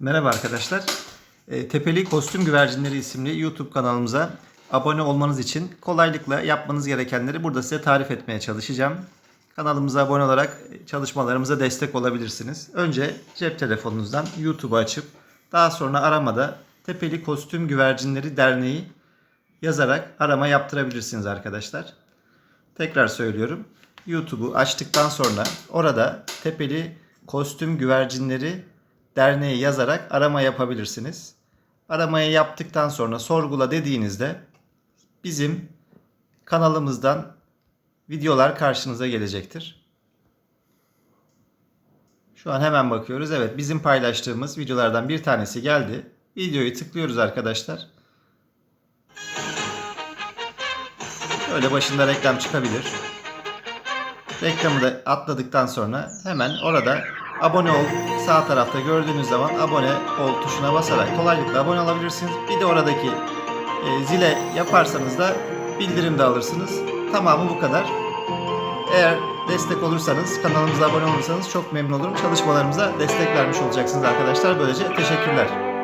Merhaba arkadaşlar. E, Tepeli Kostüm Güvercinleri isimli YouTube kanalımıza abone olmanız için kolaylıkla yapmanız gerekenleri burada size tarif etmeye çalışacağım. Kanalımıza abone olarak çalışmalarımıza destek olabilirsiniz. Önce cep telefonunuzdan YouTube'u açıp daha sonra aramada Tepeli Kostüm Güvercinleri Derneği yazarak arama yaptırabilirsiniz arkadaşlar. Tekrar söylüyorum. YouTube'u açtıktan sonra orada Tepeli Kostüm Güvercinleri Derneği yazarak arama yapabilirsiniz. Aramayı yaptıktan sonra sorgula dediğinizde bizim kanalımızdan videolar karşınıza gelecektir. Şu an hemen bakıyoruz. Evet bizim paylaştığımız videolardan bir tanesi geldi. Videoyu tıklıyoruz arkadaşlar. Böyle başında reklam çıkabilir. Reklamı da atladıktan sonra hemen orada abone ol sağ tarafta gördüğünüz zaman abone ol tuşuna basarak kolaylıkla abone olabilirsiniz. Bir de oradaki e, zile yaparsanız da bildirim de alırsınız. Tamamı bu kadar. Eğer destek olursanız, kanalımıza abone olursanız çok memnun olurum. Çalışmalarımıza destek vermiş olacaksınız arkadaşlar. Böylece teşekkürler.